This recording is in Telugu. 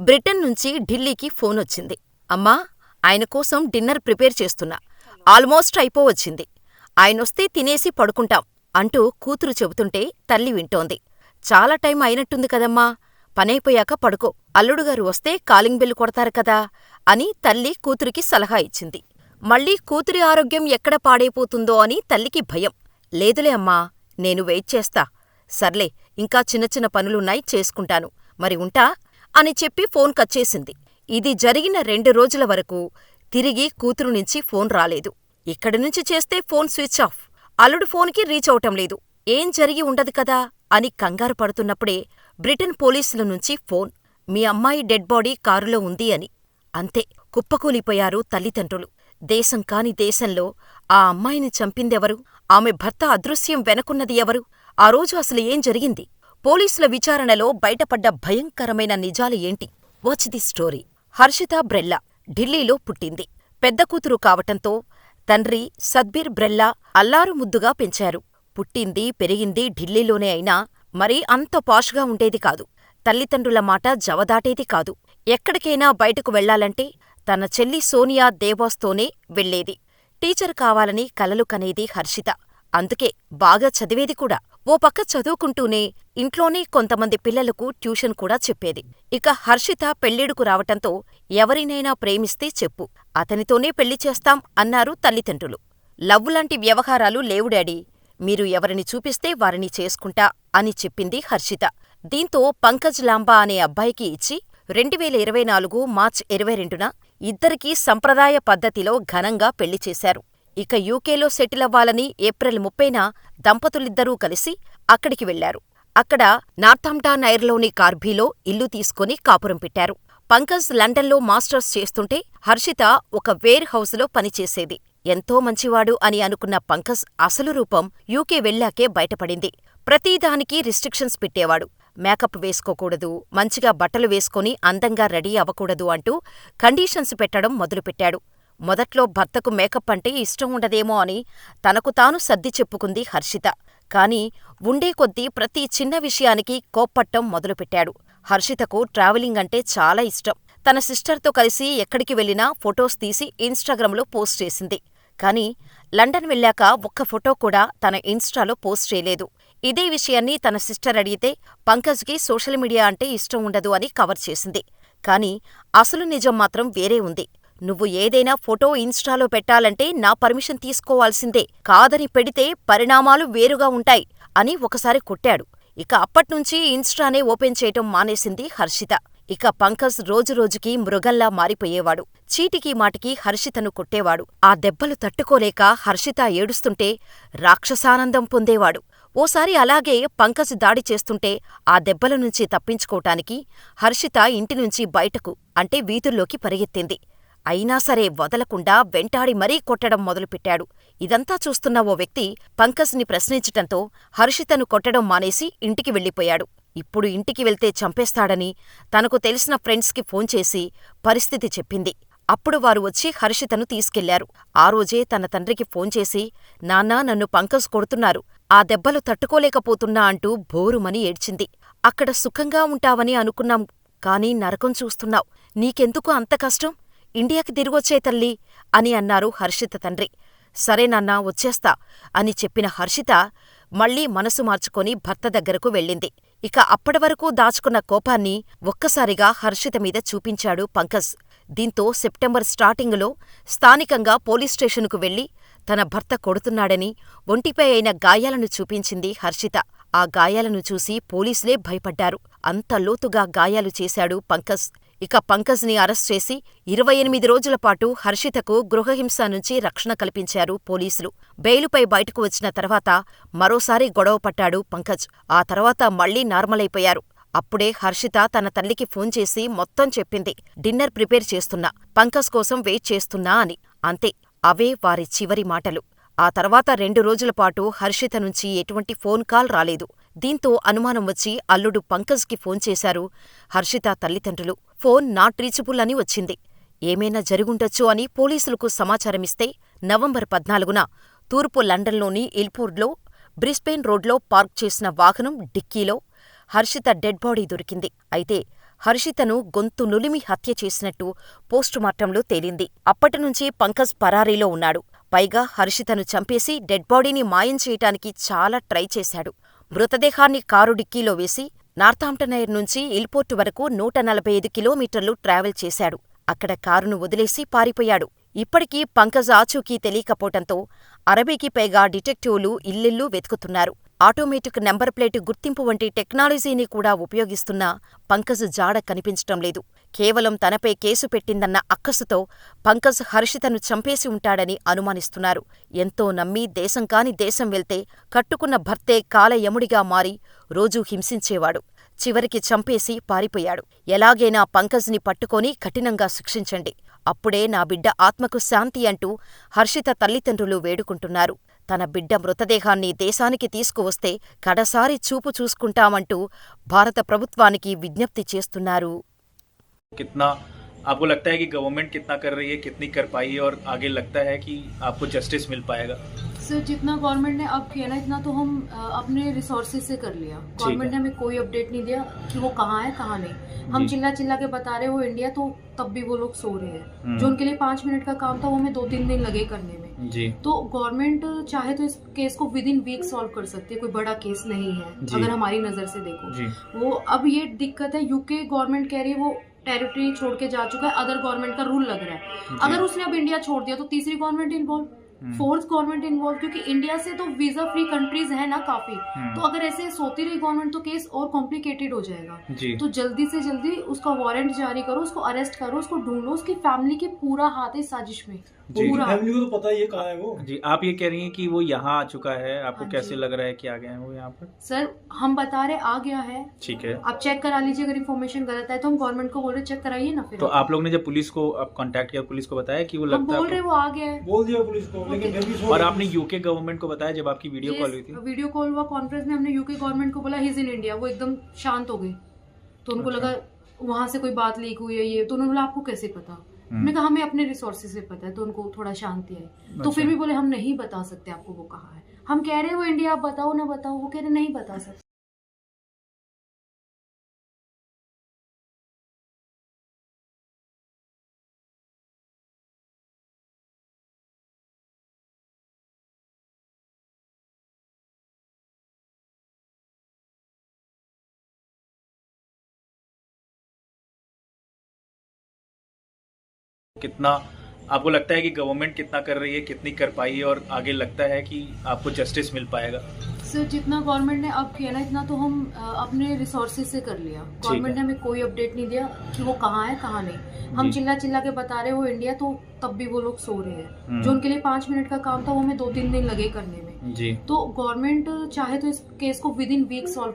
బ్రిటన్ నుంచి ఢిల్లీకి ఫోనొచ్చింది. అమ్మా, ఆయన కోసం డిన్నర్ ప్రిపేర్ చేస్తున్నా. ఆల్మోస్ట్ అయిపోవచ్చింది. ఆయనొస్తే తినేసి పడుకుంటాం అంటూ కూతురు చెబుతుంటే తల్లి వింటోంది. చాలా టైం అయినట్టుంది కదమ్మా! పనైపోయాక పడుకో. అల్లుడుగారు వస్తే కాలింగ్ బెల్ కొడతారు కదా అని తల్లి కూతురికి సలహా ఇచ్చింది. మళ్ళీ కూతురి ఆరోగ్యం ఎక్కడ పాడైపోతుందో అని తల్లికి భయం. లేదులే అమ్మా, నేను వెయిట్ చేస్తా. సర్లే ఇంకా చిన్న చిన్న పనులున్నాయి చేసుకుంటాను. మరి ఉంటా అని చెప్పి ఫోన్ కచ్చేసింది. ఇది జరిగిన రెండు రోజుల వరకు తిరిగి కూతురు నుంచి ఫోన్ రాలేదు. ఇక్కడి నుంచి చేస్తే ఫోన్ స్విచ్ ఆఫ్. అల్లుడు ఫోన్కి రీచ్ అవటం లేదు. ఏం జరిగి ఉండదు కదా అని కంగారు పడుతున్నప్పుడే బ్రిటన్ పోలీసుల నుంచి ఫోన్. మీ అమ్మాయి డెడ్ బాడీ కారులో ఉంది అని. అంతే కుప్పకూలిపోయారు తల్లిదండ్రులు. దేశం కాని దేశంలో ఆ అమ్మాయిని చంపిందెవరు? ఆమె భర్త అదృశ్యం వెనకున్నది ఎవరు? ఆ రోజు అసలు ఏం జరిగింది? పోలీసుల విచారణలో బయటపడ్డ భయంకరమైన నిజాలు ఏంటి? Watch the story. హర్షిత బ్రెల్లా ఢిల్లీలో పుట్టింది. పెద్ద కూతురు కావటంతో తండ్రి సద్బీర్ బ్రెల్లా అల్లారుముద్దుగా పెంచారు. పుట్టింది, పెరిగింది ఢిల్లీలోనే అయినా మరీ అంత పాష్గా ఉండేది కాదు. తల్లిదండ్రుల మాట జవదాటేది కాదు. ఎక్కడికైనా బయటకు వెళ్ళాలంటే తన చెల్లి సోనియా దేవాస్తోనే వెళ్ళేది. టీచర్ కావాలని కలలు కనేది హర్షిత. అందుకే బాగా చదివేది కూడా. ఓ పక్క చదువుకుంటూనే ఇంట్లోనే కొంతమంది పిల్లలకు ట్యూషన్ కూడా చెప్పేది. ఇక హర్షిత పెళ్ళిడుకు రావటంతో ఎవరినైనా ప్రేమిస్తే చెప్పు. అతనితోనే పెళ్ళి చేస్తాం అన్నారు తల్లిదండ్రులు. లవ్వులాంటి వ్యవహారాలు లేవు డాడీ. మీరు ఎవరిని చూపిస్తే వారిని చేసుకుంటా అని చెప్పింది హర్షిత. దీంతో పంకజ్ లాంబా అనే అబ్బాయికి ఇచ్చి రెండువేల ఇరవై నాలుగు మార్చ్ ఇరవై రెండున ఇద్దరికీ సంప్రదాయ పద్ధతిలో ఘనంగా పెళ్ళి చేశారు. ఇక యూకేలో సెటిల్ అవ్వాలని ఏప్రిల్ ముప్పైన దంపతులిద్దరూ కలిసి అక్కడికి వెళ్ళారు. అక్కడ నార్తాంప్టన్షైర్లోని కార్బీలో ఇల్లు తీసుకుని కాపురం పెట్టారు. పంకజ్ లండన్లో మాస్టర్స్ చేస్తుంటే హర్షిత ఒక వేర్ హౌసులో పనిచేసేది. ఎంతో మంచివాడు అని అనుకున్న పంకజ్ అసలు రూపం యూకే వెళ్ళాకే బయటపడింది. ప్రతిదానికీ రిస్ట్రిక్షన్స్ పెట్టేవాడు. మేకప్ వేసుకోకూడదు, మంచిగా బట్టలు వేసుకుని అందంగా రెడీ అవ్వకూడదు అంటూ కండీషన్స్ పెట్టడం మొదలుపెట్టాడు. మొదట్లో భర్తకు మేకప్ అంటే ఇష్టం ఉండదేమో అని తనకు తాను సర్ది చెప్పుకుంది హర్షిత. కాని ఉండేకొద్దీ ప్రతి చిన్న విషయానికి కోప్పట్టం మొదలుపెట్టాడు. హర్షితకు ట్రావెలింగ్ అంటే చాలా ఇష్టం. తన సిస్టర్తో కలిసి ఎక్కడికి వెళ్ళినా ఫొటోస్ తీసి ఇన్స్టాగ్రామ్లో పోస్ట్ చేసింది. కాని లండన్ వెళ్ళాక ఒక్క ఫొటో కూడా తన ఇన్స్టాలో పోస్ట్ చేయలేదు. ఇదే విషయాన్ని తన సిస్టర్ అడిగితే పంకజ్కి సోషల్ మీడియా అంటే ఇష్టం ఉండదు అని కవర్ చేసింది. కాని అసలు నిజం మాత్రం వేరే ఉంది. నువ్వు ఏదైనా ఫోటో ఇన్స్టాలో పెట్టాలంటే నా పర్మిషన్ తీసుకోవాల్సిందే. కాదని పెడితే పరిణామాలు వేరుగా ఉంటాయి అని ఒకసారి కొట్టాడు. ఇక అప్పట్నుంచీ ఇన్స్టానే ఓపెన్ చేయటం మానేసింది హర్షిత. ఇక పంకజ్ రోజురోజుకీ మృగంలా మారిపోయేవాడు. చీటికీ మాటికీ హర్షితను కొట్టేవాడు. ఆ దెబ్బలు తట్టుకోలేక హర్షిత ఏడుస్తుంటే రాక్షసానందం పొందేవాడు. ఓసారి అలాగే పంకజ్ దాడి చేస్తుంటే ఆ దెబ్బల నుంచి తప్పించుకోటానికి హర్షిత ఇంటినుంచి బయటకు అంటే వీధుల్లోకి పరిగెత్తింది. అయినా సరే వదలకుండా వెంటాడి మరీ కొట్టడం మొదలుపెట్టాడు. ఇదంతా చూస్తున్న ఓ వ్యక్తి పంకజ్ని ప్రశ్నించటంతో హర్షితను కొట్టడం మానేసి ఇంటికి వెళ్ళిపోయాడు. ఇప్పుడు ఇంటికి వెళ్తే చంపేస్తాడని తనకు తెలిసిన ఫ్రెండ్స్కి ఫోన్ చేసి పరిస్థితి చెప్పింది. అప్పుడు వారు వచ్చి హర్షితను తీసుకెళ్ళారు. ఆ రోజే తన తండ్రికి ఫోన్ చేసి నాన్నా నన్ను పంకజ్ కొడుతున్నారు. ఆ దెబ్బలు తట్టుకోలేకపోతున్నా అంటూ భోరుమని ఏడ్చింది. అక్కడ సుఖంగా ఉంటావని అనుకున్నాం కానీ నరకం చూస్తున్నావ్. నీకెందుకు అంత కష్టం? ఇండియాకి తిరిగొచ్చే తల్లీ అని అన్నారు హర్షిత తండ్రి. సరే నాన్నా వచ్చేస్తా అని చెప్పిన హర్షిత మళ్ళీ మనసు మార్చుకొని భర్త దగ్గరకు వెళ్ళింది. ఇక అప్పటివరకూ దాచుకున్న కోపాన్ని ఒక్కసారిగా హర్షిత మీద చూపించాడు పంకజ్. దీంతో సెప్టెంబర్ స్టార్టింగులో స్థానికంగా పోలీస్ స్టేషనుకు వెళ్ళి తన భర్త కొడుతున్నాడని, ఒంటిపై అయిన గాయాలను చూపించింది హర్షిత. ఆ గాయాలను చూసి పోలీసులే భయపడ్డారు. అంత లోతుగా గాయాలు చేశాడు పంకజ్. ఇక పంకజ్ని అరెస్ట్ చేసి ఇరవై ఎనిమిది రోజులపాటు హర్షితకు గృహహింస నుంచి రక్షణ కల్పించారు పోలీసులు. బెయిలుపై బయటకు వచ్చిన తర్వాత మరోసారి గొడవపట్టాడు పంకజ్. ఆ తర్వాత మళ్ళీ నార్మలైపోయారు. అప్పుడే హర్షిత తన తల్లికి ఫోన్ చేసి మొత్తం చెప్పింది. డిన్నర్ ప్రిపేర్ చేస్తున్నా, పంకజ్ కోసం వెయిట్ చేస్తున్నా అని. అంతే అవే వారి చివరి మాటలు. ఆ తర్వాత రెండు రోజులపాటు హర్షిత నుంచి ఎటువంటి ఫోన్ కాల్ రాలేదు. దీంతో అనుమానం వచ్చి అల్లుడు పంకజ్కి ఫోన్ చేశారు హర్షిత తల్లిదండ్రులు. ఫోన్ నాట్ రీచబుల్ అని వచ్చింది. ఏమైనా జరుగుండొచ్చు అని పోలీసులకు సమాచారమిస్తే నవంబర్ పద్నాలుగున తూర్పు లండన్లోని ఇల్పూర్లో బ్రిస్బేన్ రోడ్లో పార్క్ చేసిన వాహనం డిక్కీలో హర్షిత డెడ్ బాడీ దొరికింది. అయితే హర్షితను గొంతు నులిమి హత్య చేసినట్టు పోస్టుమార్టంలో తేలింది. అప్పటినుంచి పంకజ్ పరారీలో ఉన్నాడు. పైగా హర్షితను చంపేసి డెడ్ బాడీని మాయం చేయటానికి చాలా ట్రై చేశాడు. మృతదేహాన్ని కారు డిక్కీలో వేసి నార్థాంప్టనైర్ నుంచి ఇల్పోర్టు వరకు నూట నలభై ఐదు కిలోమీటర్లు ట్రావెల్ చేశాడు. అక్కడ కారును వదిలేసి పారిపోయాడు. ఇప్పటికీ పంకజ్ ఆచూకీ తెలియకపోవటంతో అరవైకి పైగా డిటెక్టివ్లు ఇల్లిల్లు వెతుకుతున్నారు. ఆటోమేటిక్ నెంబర్ ప్లేటు గుర్తింపు వంటి టెక్నాలజీని కూడా ఉపయోగిస్తున్నా పంకజ్ జాడ కనిపించటం లేదు. కేవలం తనపై కేసు పెట్టిందన్న అక్కసుతో పంకజ్ హర్షితను చంపేసి ఉంటాడని అనుమానిస్తున్నారు. ఎంతో నమ్మి దేశం కాని దేశం వెళ్తే కట్టుకున్న భర్తే కాలయముడిగా మారి రోజూ హింసించేవాడు. చివరికి చంపేసి పారిపోయాడు. ఎలాగైనా పంకజ్ని పట్టుకొని కఠినంగా శిక్షించండి. అప్పుడే నా బిడ్డ ఆత్మకు శాంతి అంటూ హర్షిత తల్లిదండ్రులు వేడుకుంటున్నారు. తన బిడ్డ మృతదేహాన్ని దేశానికి తీసుకువస్తే కడసారి చూపు చూసుకుంటామంటూ భారత ప్రభుత్వానికి విజ్ఞప్తి చేస్తున్నారు. कितना आपको लगता है कि गवर्नमेंट कितना कर रही है कितनी कर पाई है और आगे लगता है कि आपको जस्टिस मिल पाएगा सर जितना गवर्नमेंट ने अब किया ना इतना तो हम अ, अपने रिसोर्सेज से कर लिया गवर्नमेंट ने हमें कोई अपडेट नहीं दिया कि वो कहाँ है कहाँ नहीं हम जी। चिल्ला चिल्ला के बता रहे हो इंडिया तो तब भी वो लोग सो रहे हैं हम्म। जो उनके लिए पाँच मिनट का काम था वो हमें दो तीन दिन लगे करने में जी। तो गवर्नमेंट चाहे तो इस केस को विद इन वीक सॉल्व कर सकती है कोई बड़ा केस नहीं है अगर हमारी नज़र से देखो। वो अब ये दिक्कत है यूके गवर्नमेंट कह रही है वो टेरिटरी छोड़ के जा चुका है अदर गवर्नमेंट का रूल लग रहा है। अगर उसने अब इंडिया छोड़ दिया तो तीसरी government involve hmm. Fourth government involve क्योंकि इंडिया से तो वीज़ा फ्री कंट्रीज़ है ना काफ़ी। हम्म। तो अगर ऐसे सोती रही गवर्नमेंट तो केस और कॉम्प्लिकेटेड हो जाएगा। जी। तो जल्दी से जल्दी उसका वारंट जारी करो उसको अरेस्ट करो उसको ढूंढो उसकी फैमिली के पूरा हाथ है साजिश में। जी। पूरा। फैमिली को तो पता ही है है वो। जी आप ये कह रही हैं कि वो यहाँ आ चुका है। आपको हाँ कैसे लग रहा है कि आ गया है वो यहाँ पर? सर हम बता रहे आ गया है। ठीक है। आप चेक करा लीजिए अगर इन्फॉर्मेशन गलत है तो हम गवर्नमेंट को बोल रहे चेक कराइए ना फिर। तो आप लोग ने जब पुलिस को आप कांटेक्ट किया पुलिस को बताया कि वो लगता बोल रहे वो आ गया है। बोल दिया पुलिस को। लेकिन और आपने। यूके गवर्नमेंट को बताया जब आपकी वीडियो कॉल हुई थी। वीडियो कॉल हुआ कॉन्फ्रेंस में हमने यूके गवर्नमेंट को बोला हिज इन इंडिया वो एकदम शांत हो गए तो उनको अच्छा। लगा वहाँ से कोई बात लीक हुई है ये? तो उन्होंने बोला आपको कैसे पता? मैंने कहा हमें अपने रिसोर्सेज से पता है। तो उनको थोड़ा शांति आई। तो अच्छा। फिर भी बोले हम नहीं बता सकते आपको वो कहा है। हम कह रहे हैं वो इंडिया आप बताओ ना बताओ वो कह रहे नहीं बता सकते। कितना आपको लगता है कि गवर्नमेंट कितना कर रही है कितनी कर पाई है और आगे लगता है कि आपको जस्टिस मिल पाएगा? सर जितना गवर्नमेंट ने अब किया ना इतना तो हम अपने रिसोर्सेज से कर लिया। गवर्नमेंट ने हमें कोई अपडेट नहीं दिया कि वो कहाँ है कहाँ नहीं। हम चिल्ला चिल्ला के बता रहे हो इंडिया तो तब भी वो लोग सो रहे हैं। हम्म। जो उनके लिए पाँच मिनट का काम था वो हमें दो तीन दिन लगे करने में। जी। तो गवर्नमेंट चाहे तो इस केस को विद इन वीक सॉल्व